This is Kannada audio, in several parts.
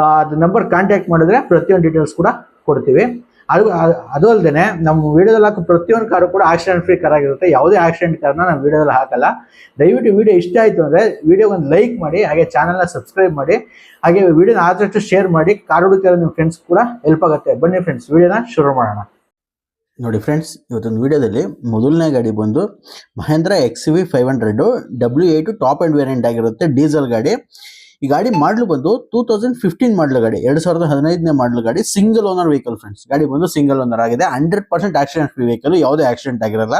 ಅದು ನಂಬರ್ ಕಾಂಟ್ಯಾಕ್ಟ್ ಮಾಡಿದ್ರೆ ಪ್ರತಿಯೊಂದು ಡೀಟೇಲ್ಸ್ ಕೂಡ ಕೊಡ್ತೀವಿ. ಅದು ಅದು- ಅಲ್ಲದೆ ನಮ್ಮ ವಿಡಿಯೋದಲ್ಲಿ ಹಾಕೋ ಪ್ರತಿಯೊಂದು ಕಾರು ಕೂಡ ಆಕ್ಸಿಡೆಂಟ್ ಫ್ರೀ ಕಾರ್ ಆಗಿರುತ್ತೆ. ಯಾವುದೇ ಆಕ್ಸಿಡೆಂಟ್ ಕಾರ್ನ ನಾವು ವಿಡಿಯೋದಲ್ಲಿ ಹಾಕಲ್ಲ. ದಯವಿಟ್ಟು ವಿಡಿಯೋ ಇಷ್ಟ ಆಯಿತು ಅಂದರೆ ವಿಡಿಯೋ ಒಂದು ಲೈಕ್ ಮಾಡಿ, ಹಾಗೆ ಚಾನಲ್ನ ಸಬ್ಸ್ಕ್ರೈಬ್ ಮಾಡಿ, ಹಾಗೆ ವಿಡಿಯೋನ ಆದಷ್ಟು ಶೇರ್ ಮಾಡಿ ಕಾರ್ ಹುಡುಕಿರೋ ನಿಮ್ಮ ಫ್ರೆಂಡ್ಸ್ ಕೂಡ ಹೆಲ್ಪ್ ಆಗುತ್ತೆ. ಬನ್ನಿ ಫ್ರೆಂಡ್ಸ್ ವಿಡಿಯೋನ ಶುರು ಮಾಡೋಣ. ನೋಡಿ ಫ್ರೆಂಡ್ಸ್ ಇವತ್ತೊಂದು ವಿಡಿಯೋದಲ್ಲಿ ಮೊದಲನೇ ಗಾಡಿ ಬಂದು Mahindra X V five hundred W top end variant ಆಗಿರುತ್ತೆ ಡೀಸೆಲ್ ಗಾಡಿ. ಈ ಗಾಡಿ ಮಾಡಲು ಬಂದು ಟೂ ತೌಸಂಡ್ ಫಿಫ್ಟೀನ್ ಮಾಡಲು ಗಾಡಿ, ಎರಡ್ ಸಾವಿರದ ಹದಿನೈದನೇ ಮಾಡಲು ಗಾಡಿ ಸಿಂಗಲ್ ಓನರ್ ವೆಹಿಕಲ್ ಫ್ರೆಂಡ್ಸ್ ಗಾಡಿ ಬಂದು ಸಿಂಗಲ್ ಓನರ್ ಆಗಿದೆ. Hundred percent accident free vehicle ಯಾವುದೇ ಆಕ್ಸಿಡೆಂಟ್ ಆಗಿರಲ್ಲ.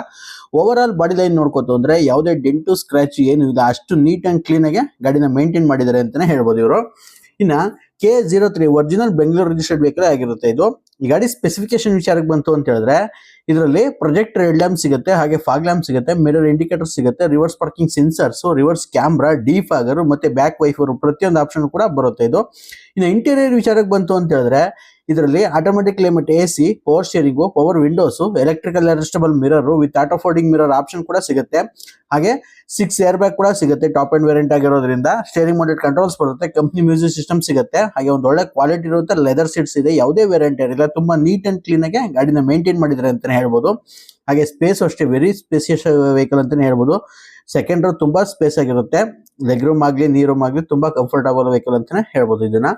ಓವರ್ ಆಲ್ ಬಾಡಿ ಲೈನ್ ನೋಡ್ಕೋತು ಅಂದ್ರೆ ಯಾವುದೇ ಡೆಂಟು ಸ್ಕ್ರಾಚ್ ಏನು ಇಲ್ಲ. ಅಷ್ಟು ನೀಟ್ ಅಂಡ್ ಕ್ಲೀನ್ ಆಗಿ ಗಾಡಿನ ಮೇಂಟೈನ್ ಮಾಡಿದ್ದಾರೆ ಅಂತಾನೆ ಹೇಳ್ಬೋದು ಇವರು. ಇನ್ನ K zero three original Bengaluru registered vehicle ಆಗಿರುತ್ತೆ ಇದು. ಈ ಗಾಡಿ ಸ್ಪೆಸಿಫಿಕೇಶನ್ ವಿಚಾರಕ್ಕೆ ಬಂತು ಅಂತ ಹೇಳಿದ್ರೆ ಇದರಲ್ಲಿ ಪ್ರೊಜೆಕ್ಟ್ ರೆಡ್ ಲ್ಯಾಂಪ್ ಸಿಗುತ್ತೆ, ಹಾಗೆ ಫಾಗ್ ಲ್ಯಾಂಪ್ ಸಿಗುತ್ತೆ ಮಿರರ್ ಇಂಡಿಕೇಟರ್ ಸಿಗುತ್ತೆ reverse parking sensors reverse camera defogger ಮತ್ತೆ ಬ್ಯಾಕ್ ವೈಫರ್ ಪ್ರತಿಯೊಂದು ಆಪ್ಷನ್ ಕೂಡ ಬರುತ್ತೆ ಇದು. ಇನ್ನು ಇಂಟೀರಿಯರ್ ವಿಚಾರಕ್ಕೆ ಬಂತು ಅಂತ ಹೇಳಿದ್ರೆ ಇದರಲ್ಲಿ automatic climate A C power steering power windows electrical adjustable mirror with auto folding mirror option ಕೂಡ ಸಿಗುತ್ತೆ. ಹಾಗೆ ಸಿಕ್ಸ್ ಏರ್ ಬ್ಯಾಗ್ ಕೂಡ ಸಿಗುತ್ತೆ ಟಾಪ್ ಅಂಡ್ ವೇರಿಯಂಟ್ ಆಗಿರೋದ್ರಿಂದ. ಸ್ಟೇರಿಂಗ್ ಮೌಂಟೆಡ್ ಕಂಟ್ರೋಲ್ಸ್ ಬರುತ್ತೆ ಕಂಪ್ನಿ ಮ್ಯೂಸಿಕ್ ಸಿಸ್ಟಮ್ ಸಿಗುತ್ತೆ. ಹಾಗೆ ಒಂದು ಒಳ್ಳೆ ಕ್ವಾಲಿಟಿ ಇರುತ್ತೆ ಲೆದರ್ ಸೀಟ್ಸ್ ಇದೆ, ಯಾವುದೇ ವೇರಿಯಂಟ್ ಇರಲಿಲ್ಲ ತುಂಬಾ ನೀಟ್ ಅಂಡ್ ಕ್ಲೀನ್ ಆಗಿ ಗಾಡಿನ ಮೇಂಟೈನ್ ಮಾಡಿದ್ರೆ ಅಂತಾನೆ ಹೇಳ್ಬೋದು. ಹಾಗೆ ಸ್ಪೇಸ್ ಅಷ್ಟೇ ವೆರಿ ಸ್ಪೇಸಿಯಸ್ ವೆಹಿಕಲ್ ಅಂತಾನೆ ಹೇಳ್ಬೋದು. ಸೆಕೆಂಡ್ ರೋ ತುಂಬಾ ಸ್ಪೇಸ್ ಆಗಿರುತ್ತೆ. ಲೆಗ್ ರೂಮ್ ಆಗಲಿ ನೀರ್ ರೂಮ್ ಆಗ್ಲಿ ತುಂಬಾ ಕಂಫರ್ಟಬಲ್ ವೆಹಿಕಲ್ ಅಂತಾನೆ ಹೇಳ್ಬೋದು ಇದನ್ನ.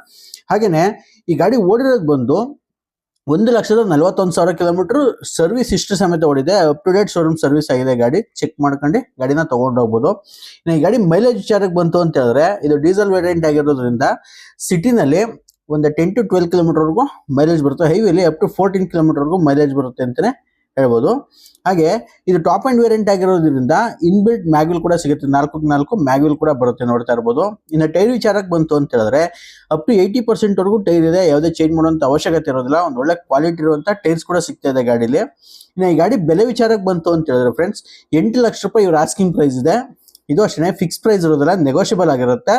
ಹಾಗೇನೆ, ಈ ಗಾಡಿ ಓಡಿರೋದು ಬಂದು ಒಂದು ಲಕ್ಷದ ನಲವತ್ತೊಂದು ಸಾವಿರ ಕಿಲೋಮೀಟರ್ ಸರ್ವಿಸ್ ಇಷ್ಟು ಸಮೇತ ಓಡಿದೆ. Up to date showroom service ಆಗಿದೆ ಗಾಡಿ. ಚೆಕ್ ಮಾಡ್ಕೊಂಡು ಗಾಡಿನ ತಗೊಂಡು ಹೋಗ್ಬೋದು. ಈ ಗಾಡಿ ಮೈಲೇಜ್ ವಿಚಾರಕ್ಕೆ ಬಂತು ಅಂತ ಹೇಳಿದ್ರೆ, ಇದು ಡೀಸೆಲ್ ವೇರಿಯಂಟ್ ಆಗಿರೋದ್ರಿಂದ ಸಿಟಿನಲ್ಲಿ ಒಂದು ಟೆನ್ ಟು ಟ್ವೆಲ್ ಕಿಲೋಮೀಟರ್ವರೆಗೂ ಮೈಲೇಜ್ ಬರುತ್ತೆ. ಹೈವೇಲಿ ಅಪ್ ಟು ಫೋರ್ಟೀನ್ ಕಿಲೋಮೀಟರ್ವರೆಗೂ ಮೈಲೇಜ್ ಬರುತ್ತೆ ಅಂತಾನೆ ಹೇಳ್ಬೋದು. ಹಾಗೆ ಇದು ಟಾಪ್ ಅಂಡ್ ವೇರಿಯಂಟ್ ಆಗಿರೋದ್ರಿಂದ ಇನ್ಬಿಲ್ಟ್ ಮ್ಯಾಗ್ವಿಲ್ ಕೂಡ ಸಿಗುತ್ತೆ. ನಾಲ್ಕು ನಾಲ್ಕು ಮ್ಯಾಗ್ವಿಲ್ ಕೂಡ ಬರುತ್ತೆ ನೋಡ್ತಾ ಇರ್ಬೋದು. ಇನ್ನು ಟೈರ್ ವಿಚಾರಕ್ಕೆ ಬಂತು ಅಂತ ಹೇಳಿದ್ರೆ ಅಪ್ ಟು ಏಯ್ಟಿ ಪರ್ಸೆಂಟ್ ವರೆಗೂ ಟೈರ್ ಇದೆ. ಯಾವುದೇ ಚೇಂಜ್ ಮಾಡುವಂಥ ಅವಶ್ಯಕತೆ ಇರೋದಿಲ್ಲ. ಒಂದು ಒಳ್ಳೆ ಕ್ವಾಲಿಟಿ ಇರುವಂತ ಟೈರ್ಸ್ ಕೂಡ ಸಿಗ್ತಾ ಇದೆ ಗಾಡಿಲಿ. ಇನ್ನು ಈ ಗಾಡಿ ಬೆಲೆ ವಿಚಾರಕ್ಕೆ ಬಂತು ಅಂತ ಹೇಳಿದ್ರೆ ಫ್ರೆಂಡ್ಸ್ ಎಂಟು ಲಕ್ಷ ರೂಪಾಯಿ ಇವ್ರ ಆಸ್ಕಿಂಗ್ ಪ್ರೈಸ್ ಇದೆ. ಇದು ಅಷ್ಟೇ ಫಿಕ್ಸ್ ಪ್ರೈಸ್ ಇರೋದಿಲ್ಲ ನೆಗೋಷಿಯಬಲ್ ಆಗಿರುತ್ತೆ.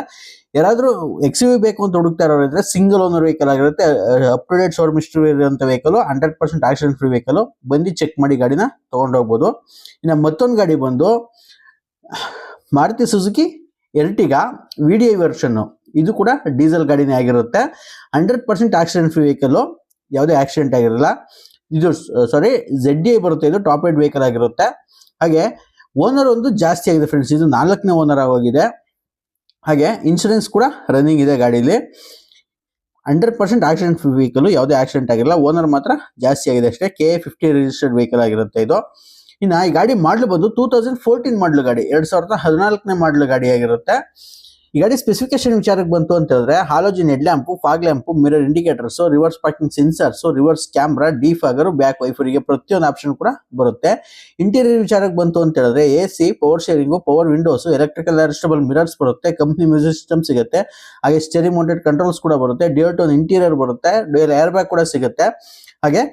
ಯಾರಾದ್ರೂ ಎಕ್ಸ್ ವಿ ಬೇಕು ಅಂತ ಹುಡುಕ್ತಾ ಇರೋದ್ರೆ ಸಿಂಗಲ್ ಓನರ್ ವೆಹಿಕಲ್ ಆಗಿರುತ್ತೆ. Up to date service history ಇರುವಂತ vehicle hundred percent accident free vehicle ಬಂದು ಚೆಕ್ ಮಾಡಿ ಗಾಡಿನ ತಗೊಂಡು ಹೋಗ್ಬೋದು. ಇನ್ನು ಮತ್ತೊಂದು ಗಾಡಿ ಬಂದು, Maruti Suzuki Ertiga V D I ವರ್ಷನ್ನು ಇದು ಕೂಡ ಡೀಸೆಲ್ ಗಾಡಿನೇ ಆಗಿರುತ್ತೆ. Hundred percent accident free vehicle ಯಾವುದೇ ಆಕ್ಸಿಡೆಂಟ್ ಆಗಿರಲ್ಲ. ಇದು ಸಾರಿ ಝೆಡ್ ಡಿ ಐ ಬರುತ್ತೆ. ಇದು ಟಾಪ್ ಏಡ್ ವೆಹಿಕಲ್ ಆಗಿರುತ್ತೆ. ಹಾಗೆ ಓನರ್ ಒಂದು ಜಾಸ್ತಿ ಆಗಿದೆ ಫ್ರೆಂಡ್ಸ್ ಇದು ನಾಲ್ಕನೇ ಓನರ್ ಆಗೋಗಿದೆ. ಹಾಗೆ ಇನ್ಶೂರೆನ್ಸ್ ಕೂಡ ರನ್ನಿಂಗ್ ಇದೆ ಗಾಡೀಲಿ. ಹಂಡ್ರೆಡ್ ಪರ್ಸೆಂಟ್ ಆಕ್ಸಿಡೆಂಟ್ ವೆಹಿಕಲ್ ಯಾವುದೇ ಆಕ್ಸಿಡೆಂಟ್ ಆಗಿಲ್ಲ ಓನರ್ ಮಾತ್ರ ಜಾಸ್ತಿ ಆಗಿದೆ ಅಷ್ಟೇ ಕೆ ಫಿಫ್ಟಿ ರಿಜಿಸ್ಟರ್ಡ್ ವೆಹಿಕಲ್ ಆಗಿರುತ್ತೆ ಇದು. ಇನ್ನು ಈ ಗಾಡಿ ಮಾಡಲು ಬಂದು ಟೂ ತೌಸಂಡ್ ಫೋರ್ಟೀನ್ ಮಾಡಲು ಗಾಡಿ, ಎರಡು ಸಾವಿರದ ಹದಿನಾಲ್ಕನೇ ಮಾಡಲು ಗಾಡಿ ಆಗಿರುತ್ತೆ. ಈ ಗಾಡಿ ಸ್ಪೆಸಿಫಿಕೇಶನ್ ವಿಚಾರಕ್ಕೆ ಬಂತು ಅಂತ ಹೇಳಿದ್ರೆ halogen head lamp fog lamp mirror indicators reverse parking sensors reverse camera defogger back ವೈಫರಿಗೆ ಪ್ರತಿಯೊಂದು ಆಪ್ಷನ್ ಕೂಡ ಬರುತ್ತೆ. ಇಂಟೀರಿಯರ್ ವಿಚಾರಕ್ಕೆ ಬಂತು ಅಂತ ಹೇಳಿದ್ರೆ A C power steering power windows electrical adjustable mirrors ಬರುತ್ತೆ ಕಂಪ್ನಿ ಮ್ಯೂಸಿಕ್ ಸಿಸ್ಟಮ್ ಸಿಗುತ್ತೆ. ಹಾಗೆ ಸ್ಟೆರಿ ಮೌಂಟೆಡ್ ಕಂಟ್ರೋಲ್ಸ್ ಕೂಡ ಬರುತ್ತೆ ಡಿಯರ್ ಟೋನ್ ಇಂಟೀರಿಯರ್ ಬರುತ್ತೆ ಡ್ಯೂಯಲ್ ಏರ್ ಬ್ಯಾಗ್ ಕೂಡ ಸಿಗುತ್ತೆ. ಹಾಗೆ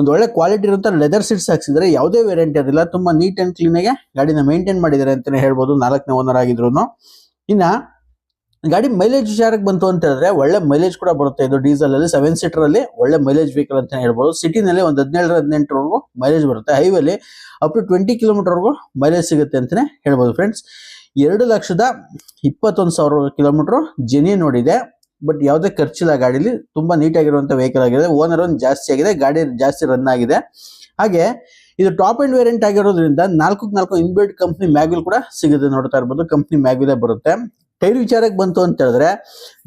ಒಂದು ಒಳ್ಳೆ ಕ್ವಾಲಿಟಿ ಇರುವಂತ ಲೆದರ್ ಸೀಟ್ಸ್ ಹಾಕ್ಸಿದ್ರೆ ಯಾವುದೇ ವೇರಿಯಂಟ್ ಇರಲಿಲ್ಲ, ತುಂಬಾ ನೀಟ್ ಅಂಡ್ ಕ್ಲೀನ್ ಆಗಿ ಗಾಡಿನ ಮೇಂಟೈನ್ ಮಾಡಿದ್ದಾರೆ ಅಂತಾನೆ ಹೇಳ್ಬೋದು, ನಾಲ್ಕನೇ ಓನರ್ ಆಗಿದ್ರು ಇನ್ನ ಗಾಡಿ ಮೈಲೇಜ್ ವಿಚಾರಕ್ಕೆ ಬಂತು ಅಂತ ಹೇಳಿದ್ರೆ ಒಳ್ಳೆ ಮೈಲೇಜ್ ಕೂಡ ಬರುತ್ತೆ. ಇದು ಡೀಸೆಲ್ ಅಲ್ಲಿ ಸೆವೆನ್ ಸೀಟರ್ ಅಲ್ಲಿ ಒಳ್ಳೆ ಮೈಲೇಜ್ ವೆಹಿಕಲ್ ಅಂತ ಹೇಳ್ಬೋದು. ಸಿಟಿನಲ್ಲಿ ಒಂದು ಹದಿನೇಳರ ಹದಿನೆಂಟರವರೆಗೂ ಮೈಲೇಜ್ ಬರುತ್ತೆ. ಹೈವೇಲಿ ಅಪ್ ಟು ಟ್ವೆಂಟಿ ಕಿಲೋಮೀಟರ್ವರೆಗೂ ಮೈಲೇಜ್ ಸಿಗುತ್ತೆ ಅಂತಾನೆ ಹೇಳ್ಬೋದು ಫ್ರೆಂಡ್ಸ್ ಎರಡು ಲಕ್ಷದ ಇಪ್ಪತ್ತೊಂದು ಸಾವಿರ ಕಿಲೋಮೀಟರ್ ಜೆನಿ ನೋಡಿದೆ. ಬಟ್ ಯಾವುದೇ ಖರ್ಚಿಲ್ಲ ಗಾಡೀಲಿ. ತುಂಬಾ ನೀಟಾಗಿರುವಂಥ ವೆಹಿಕಲ್ ಆಗಿದೆ. ಓನರ್ ಒಂದು ಜಾಸ್ತಿ ಆಗಿದೆ. ಗಾಡಿ ಜಾಸ್ತಿ ರನ್ ಆಗಿದೆ. ಹಾಗೆ ಇದು ಟಾಪ್ ಅಂಡ್ ವೇರಿಯಂಟ್ ಆಗಿರೋದ್ರಿಂದ ನಾಲ್ಕು ನಾಲ್ಕು ಇನ್ಬಿಲ್ಟ್ ಕಂಪ್ನಿ ಮ್ಯಾಗ್ವಿಲ್ ಕೂಡ ಸಿಗುತ್ತೆ ನೋಡ್ತಾ ಇರ್ಬೋದು. ಕಂಪ್ನಿ ಮ್ಯಾಗ್ವಿಲೇ ಬರುತ್ತೆ. ಟೈರ್ ವಿಚಾರಕ್ಕೆ ಬಂತು ಅಂತ ಹೇಳಿದ್ರೆ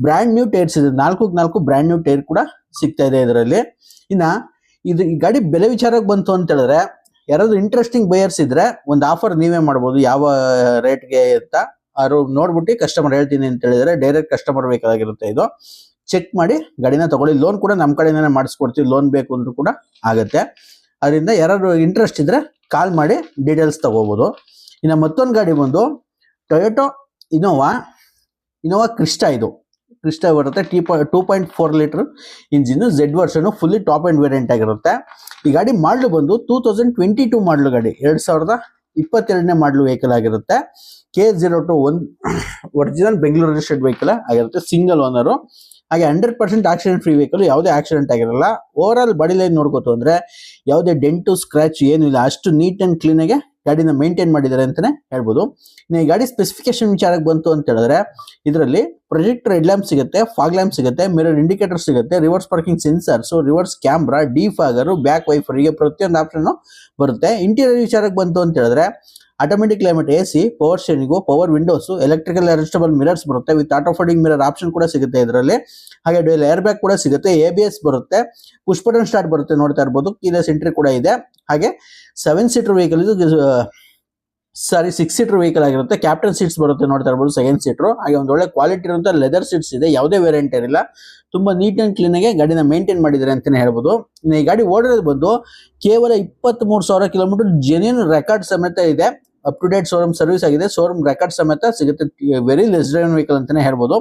ಬ್ರ್ಯಾಂಡ್ ನ್ಯೂ ಟೈರ್ಸ್ ಇದೆ. ನಾಲ್ಕು ನಾಲ್ಕು ಬ್ರ್ಯಾಂಡ್ ನ್ಯೂ ಟೈರ್ ಕೂಡ ಸಿಗ್ತಾ ಇದೆ ಇದರಲ್ಲಿ. ಇನ್ನ ಇದು ಈ ಗಾಡಿ ಬೆಲೆ ವಿಚಾರಕ್ಕೆ ಬಂತು ಅಂತ ಹೇಳಿದ್ರೆ ಯಾರಾದ್ರೂ ಇಂಟ್ರೆಸ್ಟಿಂಗ್ ಬಯರ್ಸ್ ಇದ್ರೆ ಒಂದು ಆಫರ್ ನೀವೇ ಮಾಡ್ಬೋದು. ಯಾವ ರೇಟ್ಗೆ ಅಂತ. ಅವರು ನೋಡ್ಬಿಟ್ಟು ಕಸ್ಟಮರ್ ಹೇಳ್ತೀನಿ ಅಂತ ಹೇಳಿದ್ರೆ ಡೈರೆಕ್ಟ್ ಕಸ್ಟಮರ್ ಬೇಕಾಗಿರುತ್ತೆ ಇದು. ಚೆಕ್ ಮಾಡಿ ಗಾಡಿನ ತಗೊಳ್ಳಿ. ಲೋನ್ ಕೂಡ ನಮ್ಮ ಕಡೆಯಿಂದನೇ ಮಾಡಿಸ್ಕೊಡ್ತೀವಿ. ಲೋನ್ ಬೇಕು ಅಂದ್ರೂ ಕೂಡ ಆಗುತ್ತೆ. ಅದರಿಂದ ಯಾರಾದ್ರು ಇಂಟ್ರೆಸ್ಟ್ ಇದ್ರೆ ಕಾಲ್ ಮಾಡಿ ಡೀಟೇಲ್ಸ್ ತಗೋಬಹುದು ಇನ್ನು ಮತ್ತೊಂದು ಗಾಡಿ ಬಂದು ಟೊಯೋಟೊ ಇನೋವಾ ಇನೋವಾ ಕ್ರಿಸ್ಟಾ ಇದು. ಕ್ರಿಸ್ಟಾ ಬರುತ್ತೆ T two point four litre engine Z version fully top end variant ಆಗಿರುತ್ತೆ. ಈ ಗಾಡಿ ಮಾಡಲು ಬಂದು ಟೂ ತೌಸಂಡ್ ಟ್ವೆಂಟಿ ಟೂ ಮಾಡಲು ಗಾಡಿ. ಎರಡು ಸಾವಿರದ ಇಪ್ಪತ್ತೆರಡನೇ ಮಾಡಲು ವೆಹಿಕಲ್ ಆಗಿರುತ್ತೆ. K zero two one original Bengaluru registered vehicle ಆಗಿರುತ್ತೆ. ಸಿಂಗಲ್ ಓನರು ಹಾಗೆ hundred percent accident free vehicle ಯಾವುದೇ ಆಕ್ಸಿಡೆಂಟ್ ಆಗಿರಲ್ಲ. ಓವರ್ ಆಲ್ ಬಾಡಿ ಲೈನ್ ನೋಡ್ಕೋತು ಅಂದರೆ ಯಾವುದೇ ಡೆಂಟು ಸ್ಕ್ರಾಚ್ ಏನು ಇಲ್ಲ. ಅಷ್ಟು ನೀಟ್ ಆ್ಯಂಡ್ ಕ್ಲೀನಾಗೆ ಗಾಡಿನ ಮೇಂಟೈನ್ ಮಾಡಿದ್ದಾರೆ ಅಂತಾನೆ ಹೇಳ್ಬೋದು. ಇನ್ನು ಈ ಗಾಡಿ ಸ್ಪೆಸಿಫಿಕೇಶನ್ ವಿಚಾರಕ್ಕೆ ಬಂತು ಅಂತ ಹೇಳಿದ್ರೆ, ಇದರಲ್ಲಿ ಪ್ರೊಜೆಕ್ಟ್ ರೆಡ್ ಲ್ಯಾಂಪ್ ಸಿಗುತ್ತೆ ಫಾಗ್ ಲ್ಯಾಂಪ್ ಸಿಗುತ್ತೆ ಮಿರರ್ ಇಂಡಿಕೇಟರ್ ಸಿಗುತ್ತೆ reverse parking sensors reverse camera defogger back wiper ಹೀಗೆ ಪ್ರತಿಯೊಂದು ಆಪ್ಷನ್ ಬರುತ್ತೆ. ಇಂಟೀರಿಯರ್ ವಿಚಾರಕ್ಕೆ ಬಂತು ಅಂತ ಹೇಳಿದ್ರೆ automatic climate A C power steering power windows electrical adjustable mirrors ಬರುತ್ತೆ. With auto folding mirror option ಕೂಡ ಸಿಗುತ್ತೆ ಇದರಲ್ಲಿ. ಹಾಗೆ ಡೇಲ್ ಏರ್ ಬ್ಯಾಗ್ ಕೂಡ ಸಿಗುತ್ತೆ. ಎ ಬರುತ್ತೆ. ಪುಷ್ಪಟನ್ ಸ್ಟಾರ್ಟ್ ಬರುತ್ತೆ ನೋಡ್ತಾ ಇರ್ಬೋದು. ಕೀಲೆಸ್ ಎಂಟ್ರಿ ಕೂಡ ಇದೆ. ಹಾಗೆ ಸೆವೆನ್ ಸೀಟರ್ ವೆಹಿಕಲ್ ಇದು ಸಾರಿ ಸಿಕ್ಸ್ ಸೀಟರ್ ವೆಹಿಕಲ್ ಆಗಿರುತ್ತೆ. ಕ್ಯಾಪ್ಟನ್ ಸೀಟ್ಸ್ ಬರುತ್ತೆ ನೋಡ್ತಾ ಇರ್ಬೋದು ಸೆಕೆಂಡ್ ಸೀಟರ್ ಹಾಗೆ ಒಂದು ಒಳ್ಳೆ ಕ್ವಾಲಿಟಿ ಇರುವಂತ ಲೆದರ್ ಸೀಟ್ಸ್ ಇದೆ. ಯಾವುದೇ ವೇರಿಯಂಟ್ ಇರಲಿಲ್ಲ ತುಂಬಾ ನೀಟ್ ಅಂಡ್ ಕ್ಲೀನ್ ಆಗಿ ಗಾಡಿನ ಮೇಂಟೈನ್ ಮಾಡಿದ್ದಾರೆ ಅಂತಾನೆ ಹೇಳ್ಬೋದು. ಈ ಗಾಡಿ ಓಡಿರೋದು ಬಂದು ಕೇವಲ ಇಪ್ಪತ್ತ್ ಮೂರು ಸಾವಿರ ಕಿಲೋಮೀಟರ್ ಜೆನ್ಯೂನ್ ರೆಕಾರ್ಡ್ ಸಮೇತ ಇದೆ. Up to date showroom service ಆಗಿದೆ. ಶೋರೂಮ್ ರೆಕಾರ್ಡ್ ಸಮೇತ ಸಿಗುತ್ತೆ. ವೆರಿ ಲೆಸ್ ಡ್ರೈವನ್ ವೆಹಿಕಲ್ ಅಂತಾನೆ ಹೇಳ್ಬೋದು.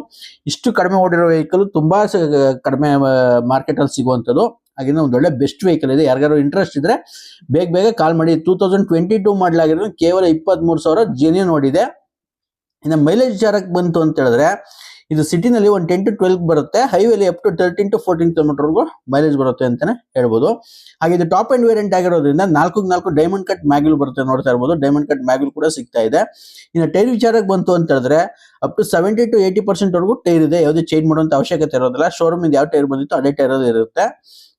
ಇಷ್ಟು ಕಡಿಮೆ ಓಡಿರೋ ವೆಹಿಕಲ್ ತುಂಬಾ ಕಡಿಮೆ ಮಾರ್ಕೆಟ್ ಅಲ್ಲಿ ಸಿಗುವಂತದ್ದು ಹಾಗೆ ಒಂದು ಒಳ್ಳೆ ಬೆಸ್ಟ್ ವೆಹಿಕಲ್ ಇದೆ. ಯಾರಿಗಾರು ಇಂಟ್ರೆಸ್ಟ್ ಇದ್ರೆ ಬೇಗ ಬೇಗ ಕಾಲ್ ಮಾಡಿ. ಟೂ ತೌಸಂಡ್ ಟ್ವೆಂಟಿ ಟೂ ಮಾಡಲಾಗಿರೋದು ಕೇವಲ ಇಪ್ಪತ್ತ್ ಮೂರು ಸಾವಿರ ಜೆನ್ಯೂನ್ ಓಡಿದೆ ಇನ್ನು ಮೈಲೇಜ್ ವಿಚಾರಕ್ಕೆ ಬಂತು ಅಂತ ಹೇಳಿದ್ರೆ ಇದು ಸಿಟಿನಲ್ಲಿ ಒಂದು ಟೆನ್ ಟು ಟ್ವೆಲ್ ಬರುತ್ತೆ. ಹೈವೇಲಿ up to thirteen to fourteen ಕಿಲೋಮೀಟರ್ವರೆಗೂ mileage ಬರುತ್ತೆ ಅಂತಾನೆ ಹೇಳ್ಬೋದು. ಹಾಗೆ ಇದು ಟಾಪ್ ಅಂಡ್ ವೇರಿಯಂಟ್ ಆಗಿರೋದ್ರಿಂದ ನಾಲ್ಕು ನಾಲ್ಕು ಡೈಮಂಡ್ ಕಟ್ ಮ್ಯಾಗ್ಯೂಲ್ ಬರುತ್ತೆ ನೋಡ್ತಾ ಇರ್ಬೋದು. ಡೈಮಂಡ್ ಕಟ್ ಮ್ಯಾಗ್ಯೂಲ್ ಕೂಡ ಸಿಗ್ತಾ ಇದೆ. ಇನ್ನು ಟೈರ್ ವಿಚಾರಕ್ಕೆ ಬಂತು ಅಂತ ಹೇಳಿದ್ರೆ up to seventy to eighty percent ವರೆಗೂ ಟೈರ್ ಇದೆ. ಯಾವುದೇ ಚೇಂಜ್ ಮಾಡುವಂತ ಅವಶ್ಯಕತೆ ಇರೋದಿಲ್ಲ. ಶೋರೂಮ್ ಯಾವ ಟೈರ್ ಬಂದಿತ್ತು ಅದೇ ಟೈರ್ ಇರುತ್ತೆ.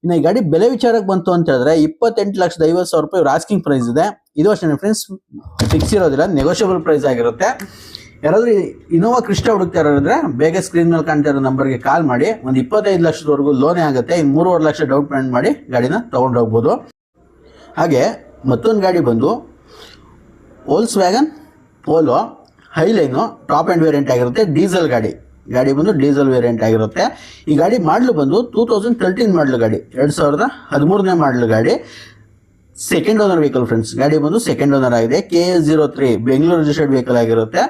ಇನ್ನು ಈ ಗಾಡಿ ಬೆಲೆ ವಿಚಾರಕ್ಕೆ ಬಂತು ಅಂತ ಹೇಳಿದ್ರೆ ಇಪ್ಪತ್ತೆಂಟು ಲಕ್ಷದ ಐವತ್ತು ಸಾವಿರ ರೂಪಾಯಿ ಆಸ್ಕಿಂಗ್ ಪ್ರೈಸ್ ಇದೆ. ಇದು ಅಷ್ಟೇ ಫ್ರೆಂಡ್ಸ್ ಫಿಕ್ಸ್ ಇರೋದಿಲ್ಲ ನೆಗೋಷಿಯಬಲ್ ಪ್ರೈಸ್ ಆಗಿರುತ್ತೆ. ಯಾರಾದ್ರೂ ಇನೋವಾ ಕೃಷ್ಣ ಹುಡುಕ್ತಾ ಇರೋದ್ರೆ ಬೇಗ ಸ್ಕ್ರೀನ್ ಮೇಲೆ ಕಾಣ್ತಾ ಇರೋ ನಂಬರ್ಗೆ ಕಾಲ್ ಮಾಡಿ. ಒಂದು ಇಪ್ಪತ್ತೈದು ಲಕ್ಷದವರೆಗೂ ಲೋನೇ ಆಗುತ್ತೆ. ಇನ್ನು ಮೂರುವರೆ ಲಕ್ಷ ಡೌನ್ ಪೇಮೆಂಟ್ ಮಾಡಿ ಗಾಡಿನ ತಗೊಂಡು ಹೋಗ್ಬೋದು. ಹಾಗೆ ಮತ್ತೊಂದು ಗಾಡಿ ಬಂದು Volkswagen Polo highline top end variant ಆಗಿರುತ್ತೆ. ಡೀಸೆಲ್ ಗಾಡಿ. ಗಾಡಿ ಬಂದು ಡೀಸೆಲ್ ವೇರಿಯಂಟ್ ಆಗಿರುತ್ತೆ. ಈ ಗಾಡಿ ಮಾಡಲು ಬಂದು ಟೂ ತೌಸಂಡ್ ತರ್ಟೀನ್ ಮಾಡಲು ಗಾಡಿ. ಎರಡು ಸಾವಿರದ ಹದಿಮೂರನೇ ಮಾಡಲು ಗಾಡಿ. ಸೆಕೆಂಡ್ ಓನರ್ ವೆಹಿಕಲ್ ಫ್ರೆಂಡ್ಸ್ ಗಾಡಿ ಬಂದು ಸೆಕೆಂಡ್ ಓನರ್ ಆಗಿದೆ. K S zero three Bengaluru registered vehicle ಆಗಿರುತ್ತೆ.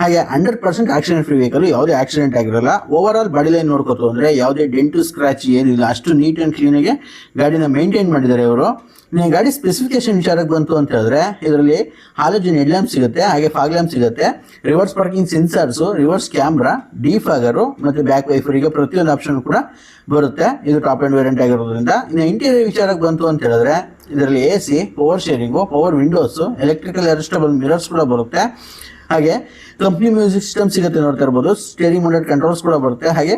ಹಾಗೆ hundred percent accident free vehicle ಯಾವುದೇ ಆಕ್ಸಿಡೆಂಟ್ ಆಗಿರಲ್ಲ. ಓವರ್ ಆಲ್ ಬಾಡಿ ಲೈನ್ ನೋಡ್ಕೋತು ಅಂದ್ರೆ ಯಾವುದೇ ಡೆಂಟು ಸ್ಕ್ರಾಚ್ ಏನಿಲ್ಲ. ಅಷ್ಟು ನೀಟ್ ಆ್ಯಂಡ್ ಕ್ಲೀನ್ ಆಗಿ ಗಾಡಿನ ಮೇಂಟೈನ್ ಮಾಡಿದ್ದಾರೆ ಇವರು. ನೀವು ಗಾಡಿ ಸ್ಪೆಸಿಫಿಕೇಶನ್ ವಿಚಾರಕ್ಕೆ ಬಂತು ಅಂತ ಹೇಳಿದ್ರೆ, ಇದರಲ್ಲಿ ಹಾಲೋಜಿನ್ ಹೆಡ್ ಲ್ಯಾಂಪ್ ಸಿಗುತ್ತೆ, ಹಾಗೆ ಫಾಗ್ ಲ್ಯಾಂಪ್ ಸಿಗುತ್ತೆ. Reverse parking sensors reverse camera defogger ಮತ್ತೆ ಬ್ಯಾಕ್ ವೈಫರ್ ಪ್ರತಿಯೊಂದು ಆಪ್ಷನ್ ಕೂಡ ಬರುತ್ತೆ. ಇದು ಟಾಪ್ ಆ್ಯಂಡ್ ವೇರಿಯಂಟ್ ಆಗಿರೋದ್ರಿಂದ. ಇನ್ನು ಇಂಟೀರಿಯರ್ ವಿಚಾರಕ್ಕೆ ಬಂತು ಅಂತ ಹೇಳಿದ್ರೆ, ಇದರಲ್ಲಿ A C power steering power windows electrical adjustable mirrors ಕೂಡ ಬರುತ್ತೆ. ಹಾಗೆ ಕಂಪ್ನಿ ಮ್ಯೂಸಿಕ್ ಸಿಸ್ಟಮ್ ಸಿಗುತ್ತೆ ನೋಡ್ತಾ ಇರ್ಬೋದು. ಸ್ಟೇರಿಂಗ್ ಮೌಂಟೆಡ್ ಕಂಟ್ರೋಲ್ಸ್ ಕೂಡ ಬರುತ್ತೆ. ಹಾಗೆ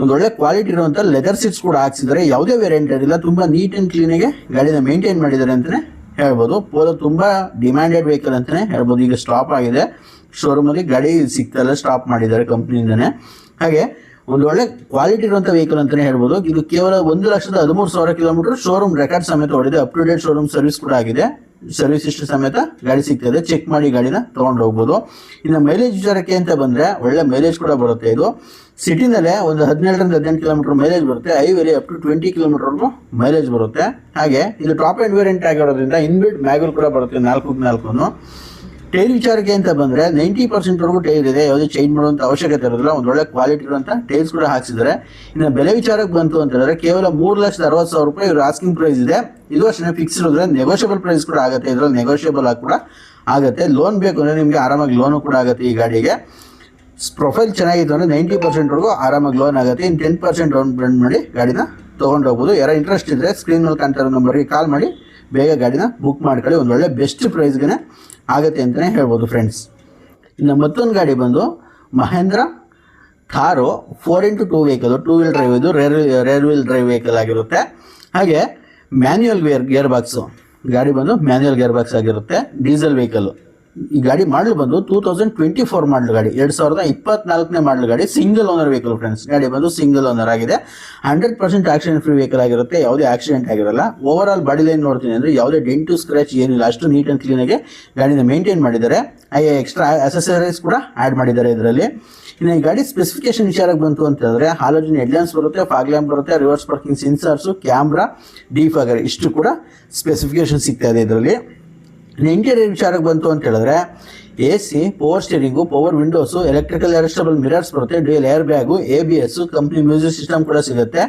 ಒಂದು ಒಳ್ಳೆ ಕ್ವಾಲಿಟಿ ಇರುವಂತ ಲೆದರ್ ಸೀಟ್ಸ್ ಕೂಡ ಹಾಕ್ಸಿದ್ದಾರೆ. ಯಾವುದೇ ವೇರಿಯಂಟ್ ಇರಲಿಲ್ಲ. ತುಂಬಾ ನೀಟ್ ಅಂಡ್ ಕ್ಲೀನ್ ಆಗಿ ಗಾಡಿನ ಮೇಂಟೈನ್ ಮಾಡಿದ್ದಾರೆ ಅಂತಾನೆ ಹೇಳ್ಬೋದು. ಪೋಲೋ ತುಂಬಾ ಡಿಮ್ಯಾಂಡೆಡ್ ವೆಹಿಕಲ್ ಅಂತಾನೆ ಹೇಳ್ಬೋದು. ಈಗ ಸ್ಟಾಪ್ ಆಗಿದೆ. ಶೋರೂಮ್ ಅಲ್ಲಿ ಗಾಡಿ ಸಿಗ್ತಲ್ಲ ಸ್ಟಾಪ್ ಮಾಡಿದ್ದಾರೆ ಕಂಪ್ನಿಯಿಂದನೇ ಹಾಗೆ ಒಂದು ಒಳ್ಳೆ ಕ್ವಾಲಿಟಿ ಇರುವಂತ ವೆಹಿಕಲ್ ಅಂತಾನೆ ಹೇಳ್ಬೋದು. ಇದು ಕೇವಲ ಒಂದು ಲಕ್ಷದ ಹದಿಮೂರು ಸಾವಿರ ಕಿಲೋಮೀಟರ್ ಶೋರೂಮ್ ರೆಕಾರ್ಡ್ ಸಮೇತ ಹೊಡೆದಿದೆ. ಅಪ್ ಟು ಶೋರೂಮ್ ಸರ್ವಿಸ್ ಕೂಡ ಆಗಿದೆ. ಸರ್ವಿಸ್ ಹಿಸ್ಟ್ರಿ ಸಮೇತ ಗಾಡಿ ಸಿಗ್ತದೆ. ಚೆಕ್ ಮಾಡಿ ಗಾಡಿನ ತಗೊಂಡು ಹೋಗ್ಬೋದು. ಇನ್ನು ಮೈಲೇಜ್ ವಿಚಾರಕ್ಕೆ ಅಂತ ಬಂದರೆ ಒಳ್ಳೆ ಮೈಲೇಜ್ ಕೂಡ ಬರುತ್ತೆ ಇದು. ಸಿಟಿನಲ್ಲೇ ಒಂದು ಹದಿನೇಳರಿಂದ ಹದಿನೆಂಟು ಕಿಲೋಮೀಟರ್ ಮೈಲೇಜ್ ಬರುತ್ತೆ. ಹೈವೇಲಿ ಅಪ್ ಟು ಟ್ವೆಂಟಿ ಕಿಲೋಮೀಟರ್ಗೂ ಮೈಲೇಜ್ ಬರುತ್ತೆ. ಹಾಗೆ ಇದು ಟಾಪ್ ಅಂಡ್ ವೇರಿಯಂಟ್ ಆಗಿರೋದ್ರಿಂದ ಇನ್ಬಿಲ್ಟ್ ಮ್ಯಾಗಲ್ ಕೂಡ ಬರುತ್ತೆ ನಾಲ್ಕು ನಾಲ್ಕು ಟೈರ್ ವಿಚಾರಕ್ಕೆ ಅಂತ ಬಂದ್ರೆ ನೈಂಟಿ ಪರ್ಸೆಂಟ್ ವರೆಗೂ ಟೈರ್ ಇದೆ, ಯಾವುದೇ ಚೇಂಜ್ ಮಾಡುವಂತ ಅವಶ್ಯಕತೆ ಇರೋದಿಲ್ಲ, ಒಂದು ಒಳ್ಳೆ ಕ್ವಾಲಿಟಿ ಇರುವಂತ ಟೈರ್ಸ್ ಕೂಡ ಹಾಕ್ಸಿದ್ದಾರೆ. ಇನ್ನು ಬೆಲೆ ವಿಚಾರಕ್ಕೆ ಬಂತು ಅಂತ ಹೇಳಿದ್ರೆ ಕೇವಲ ಮೂರು ಲಕ್ಷದ ಅರವತ್ತು ಸಾವಿರ ರೂಪಾಯಿ ಇವ್ರ ಆಸ್ಕಿಂಗ್ ಪ್ರೈಸ್ ಇದೆ. ಇದು ಅಷ್ಟೇ ಫಿಕ್ಸ್ ಇರೋದ್ರೆ ನೆಗೋಷಿಯಬಲ್ ಪ್ರೈಸ್ ಕೂಡ ಆಗುತ್ತೆ, ಇದ್ರಲ್ಲಿ ನೆಗೋಷಿಯಬಲ್ ಆಗಿ ಕೂಡ ಆಗುತ್ತೆ. ಲೋನ್ ಬೇಕು ಅಂದ್ರೆ ನಿಮಗೆ ಆರಾಮಾಗಿ ಲೋನು ಕೂಡ ಆಗುತ್ತೆ ಈ ಗಾಡಿಗೆ. ಪ್ರೊಫೈಲ್ ಚೆನ್ನಾಗಿತ್ತು ಅಂದ್ರೆ ನೈಂಟಿ ಪರ್ಸೆಂಟ್ವರೆಗೂ ಆರಾಮಾಗಿ ಲೋನ್ ಆಗುತ್ತೆ. ಇನ್ನು ಟೆನ್ ಪರ್ಸೆಂಟ್ ಡೌನ್ ಪೇಮೆಂಟ್ ಮಾಡಿ ಗಾಡಿನ ತೊಗೊಂಡೋಗ್ಬೋದು ಯಾರ ಯಾರೋ ಇಂಟ್ರೆಸ್ಟ್ ಇದ್ರೆ ಸ್ಕ್ರೀನ್ ಮೇಲೆ ಕಾಣ್ತಾ ಇರೋ ನಂಬರ್ಗೆ ಕಾಲ್ ಮಾಡಿ. ಬೇಗ ಗಾಡಿನ ಬುಕ್ ಮಾಡ್ಕೊಳ್ಳಿ. ಒಂದು ಒಳ್ಳೆ ಬೆಸ್ಟ್ ಪ್ರೈಸ್ಗೆ ಆಗುತ್ತೆ ಅಂತಲೇ ಹೇಳ್ಬೋದು ಫ್ರೆಂಡ್ಸ್ ಇನ್ನು ಮತ್ತೊಂದು ಗಾಡಿ ಬಂದು Mahindra Thar four into two vehicle two wheel drive ಇದು rear rear wheel drive vehicle ಆಗಿರುತ್ತೆ. ಹಾಗೆ ಮ್ಯಾನ್ಯುಯಲ್ ಗೇರ್ ಗೇರ್ ಬಾಕ್ಸು ಗಾಡಿ ಬಂದು ಮ್ಯಾನ್ಯುಯಲ್ ಗೇರ್ ಬಾಕ್ಸ್ ಆಗಿರುತ್ತೆ. ಡೀಸೆಲ್ ವೆಹಿಕಲ್ ಈ ಗಾಡಿ ಮಾಡಲು ಬಂದು two thousand twenty four model ಗಾಡಿ. ಎರಡ್ ಸಾವಿರದ ಇಪ್ಪತ್ನಾಲ್ಕನೇ ಮಾಡಲ್ ಗಾಡಿ. ಸಿಂಗಲ್ ಓನರ್ ವೆಹಿಕಲ್ ಫ್ರೆಂಡ್ಸ್ ಗಾಡಿ ಬಂದು ಸಿಂಗಲ್ ಓನರ್ ಆಗಿದೆ. Hundred percent accident free vehicle ಆಗಿರುತ್ತೆ. ಯಾವುದೇ ಆಕ್ಸಿಡೆಂಟ್ ಆಗಿರಲ್ಲ. ಓವರ್ ಆಲ್ ಬಾಡಿ ಲೈನ್ ನೋಡ್ತೀನಿ ಅಂದ್ರೆ ಯಾವುದೇ ಡೆಂಟು ಸ್ಕ್ರಾಚ್ ಏನಿಲ್ಲ. ಅಷ್ಟು ನೀಟ್ ಆ್ಯಂಡ್ ಕ್ಲೀನಾಗಿ ಗಾಡಿನ ಮೇಂಟೈನ್ ಮಾಡಿದ್ದಾರೆ. ಐ ಎಕ್ಸ್ಟ್ರಾ ಅಸೆಸರೀಸ್ ಕೂಡ ಆಡ್ ಮಾಡಿದ್ದಾರೆ ಇದರಲ್ಲಿ. ಇನ್ನು ಈ ಗಾಡಿ ಸ್ಪೆಸಿಫಿಕೇಶನ್ ವಿಚಾರಕ್ಕೆ ಬಂತು ಅಂತ ಹೇಳಿದ್ರೆ ಹಾಲೋಜಿನ್ ಹೆಡ್ಲೈನ್ಸ್ ಬರುತ್ತೆ ಫಾಗ್ ಲ್ಯಾಂಪ್ ಬರುತ್ತೆ reverse parking sensors camera defogger ಇಷ್ಟು ಕೂಡ ಸ್ಪೆಸಿಫಿಕೇಶನ್ ಸಿಗ್ತಾ ಇದೆ ಇದರಲ್ಲಿ. ಇಂಟೀರಿಯರ್ ವಿಚಾರಕ್ಕೆ ಬಂತು ಅಂತ ಹೇಳಿದ್ರೆ A C power steering power windows electrical adjustable mirrors ಬರುತ್ತೆ. Dual air bag A B S company music system ಕೂಡ ಸಿಗುತ್ತೆ.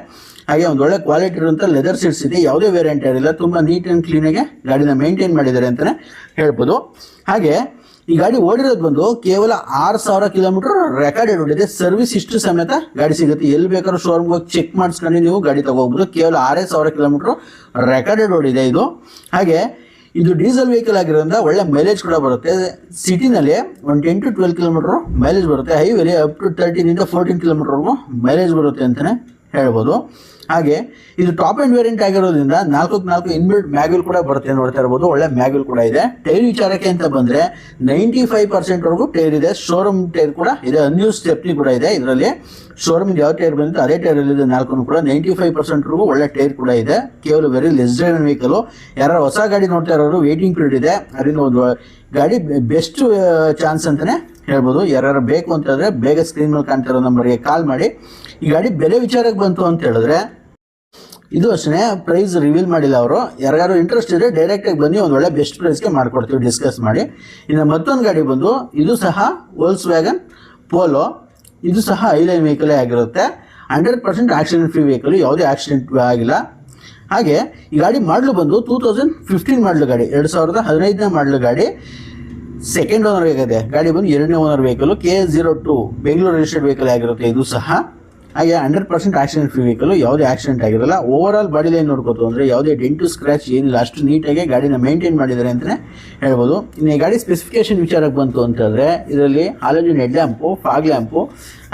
ಹಾಗೆ ಒಂದು ಒಳ್ಳೆ ಕ್ವಾಲಿಟಿ ಇರುವಂಥ ಲೆದರ್ ಸೀಟ್ಸ್ ಇದೆ. ಯಾವುದೇ ವೇರಿಯಂಟ್ ಇರಲಿಲ್ಲ ತುಂಬ ನೀಟ್ ಆ್ಯಂಡ್ ಕ್ಲೀನಾಗೆ ಗಾಡಿನ ಮೇಂಟೈನ್ ಮಾಡಿದ್ದಾರೆ ಅಂತಲೇ ಹೇಳ್ಬೋದು. ಹಾಗೆ ಈ ಗಾಡಿ ಓಡಿರೋದು ಬಂದು ಕೇವಲ ಆರು ಸಾವಿರ ಕಿಲೋಮೀಟರ್ ರೆಕಾರ್ಡೆಡ್ ಓಡಿದೆ ಸರ್ವಿಸ್ ಇಷ್ಟು ಸಮೇತ ಗಾಡಿ ಸಿಗುತ್ತೆ. ಎಲ್ಲಿ ಬೇಕಾದ್ರೂ ಶೋರೂಮ್ಗೆ ಹೋಗಿ ಚೆಕ್ ಮಾಡಿಸ್ಕೊಂಡು ನೀವು ಗಾಡಿ ತಗೋಬಹುದು. ಕೇವಲ ಆರೇ ಸಾವಿರ ಕಿಲೋಮೀಟರ್ ರೆಕಾರ್ಡೆಡ್ ಓಡಿದೆ ಇದು. ಹಾಗೆ ಇದು ಡೀಸೆಲ್ ವೆಹಿಕಲ್ ಆಗಿರೋದ್ರಿಂದ ಒಳ್ಳೆ ಮೈಲೇಜ್ ಕೂಡ ಬರುತ್ತೆ. ಸಿಟಿನಲ್ಲಿ ಒಂದು ten to twelve kilometre mileage ಬರುತ್ತೆ. ಹೈವೇಲಿ ಅಪ್ ಟು ತರ್ಟೀನಿಂದ ಫೋರ್ಟೀನ್ ಕಿಲೋಮೀಟರ್ವರೆಗೂ ಮೈಲೇಜ್ ಬರುತ್ತೆ ಅಂತಲೇ ಹೇಳ್ಬೋದು. ಹಾಗೆ ಇದು ಟಾಪ್ ಎಂಡ್ ವೇರಿಯಂಟ್ ಆಗಿರೋದ್ರಿಂದ ನಾಲ್ಕು ನಾಲ್ಕು ಇನ್ಬಿಲ್ಟ್ ಮ್ಯಾಗ್ಯೂಲ್ ಕೂಡ ಬರುತ್ತೆ ನೋಡ್ತಾ ಇರ್ಬೋದು. ಒಳ್ಳೆ ಮ್ಯಾಗ್ಯೂಲ್ ಕೂಡ ಇದೆ. ಟೈರ್ ವಿಚಾರಕ್ಕೆ ಅಂತ ಬಂದ್ರೆ ನೈಂಟಿ ಫೈವ್ ಪರ್ಸೆಂಟ್ ವರೆಗೂ ಟೈರ್ ಇದೆ. ಶೋರೂಮ್ ಟೈರ್ ಕೂಡ ಇದೆ. ಅನ್ಯೂಸ್ ಸ್ಟೆಪ್ನಿ ಕೂಡ ಇದೆ ಇದರಲ್ಲಿ. ಶೋರೂಮ್ ಯಾವ ಟೈರ್ ಬಂದಿದೆ? ಅದೇ ಟೈರ್ ಇದೆ ನಾಲ್ಕು ಕೂಡ. ನೈಂಟಿ ಫೈವ್ ಪರ್ಸೆಂಟ್ ವರೆಗೂ ಒಳ್ಳೆ ಟೈರ್ ಕೂಡ ಇದೆ. ಕೇವಲ ವೆರಿ ಲೆಸ್ ಡ್ರೈವನ್ ವೆಹಿಕಲ್ ಯಾರು ಹೊಸ ಗಾಡಿ ನೋಡ್ತಾ ಇರೋರು ವೇಟಿಂಗ್ ಪೀರಿಯಡ್ ಇದೆ. ಅದರಿಂದ ಒಂದು ಗಾಡಿ ಬೆಸ್ಟ್ ಚಾನ್ಸ್ ಅಂತಾನೆ ಹೇಳ್ಬೋದು. ಯಾರು ಬೇಕು ಅಂತಂದರೆ ಬೇಗ ಸ್ಕ್ರೀನ್ ಮೇಲೆ ಇರೋ ನಂಬರ್ಗೆ ಕಾಲ್ ಮಾಡಿ. ಈ ಗಾಡಿ ಬೆಲೆ ವಿಚಾರಕ್ಕೆ ಬಂತು ಅಂತ ಹೇಳಿದ್ರೆ, ಇದು ಅಷ್ಟೇ ಪ್ರೈಸ್ ರಿವೀಲ್ ಮಾಡಿಲ್ಲ ಅವರು. ಯಾರ್ಯಾರು ಇಂಟ್ರೆಸ್ಟ್ ಇದ್ರೆ ಡೈರೆಕ್ಟ್ ಆಗಿ ಬನ್ನಿ, ಒಂದು ಒಳ್ಳೆ ಬೆಸ್ಟ್ ಪ್ರೈಸ್ಗೆ ಮಾಡಿಕೊಡ್ತೀವಿ ಡಿಸ್ಕಸ್ ಮಾಡಿ. ಇನ್ನು ಮತ್ತೊಂದು ಗಾಡಿ ಬಂದು, ಇದು ಸಹ ವೋಲ್ಸ್ ವ್ಯಾಗನ್ ಪೋಲೋ ಇದು ಸಹ ಐಲೈನ್ ವೆಹಿಕಲೇ ಆಗಿರುತ್ತೆ. Hundred percent accident free vehicle ಯಾವುದೇ ಆಕ್ಸಿಡೆಂಟ್ ಆಗಿಲ್ಲ. ಹಾಗೆ, ಈ ಗಾಡಿ ಮಾಡಲು ಬಂದು ಟೂ ತೌಸಂಡ್ ಫಿಫ್ಟೀನ್ ಮಾಡಲು ಗಾಡಿ, ಎರಡು ಸಾವಿರದ ಹದಿನೈದನೇ ಮಾಡಲು ಗಾಡಿ. ಸೆಕೆಂಡ್ ಓನರ್ ಆಗಿದೆ. ಗಾಡಿ ಬಂದು ಎರಡನೇ owner vehicle K zero two Bengaluru registered vehicle ಆಗಿರುತ್ತೆ, ಇದು ಸಹ. ಹಾಗೆ hundred percent accident free vehicle ಯಾವುದೇ ಆಕ್ಸಿಡೆಂಟ್ ಆಗಿರಲ್ಲ. ಓವರ್ ಆಲ್ ಬಾಡಿ ಲೈನ್ ನೋಡ್ಕೋತು ಅಂದರೆ ಯಾವುದೇ ಡೆಂಟು ಸ್ಕ್ರಾಚ್ ಏನಿಲ್ಲ, ಅಷ್ಟು ನೀಟಾಗಿ ಗಾಡಿನ ಮೇಂಟೈನ್ ಮಾಡಿದ್ದಾರೆ ಅಂತಲೇ ಹೇಳ್ಬೋದು. ಇನ್ನು ಈ ಗಾಡಿ ಸ್ಪೆಸಿಫಿಕೇಶನ್ ವಿಚಾರಕ್ಕೆ ಬಂತು ಅಂತಂದರೆ ಇದರಲ್ಲಿ halogen head lamp fog lamp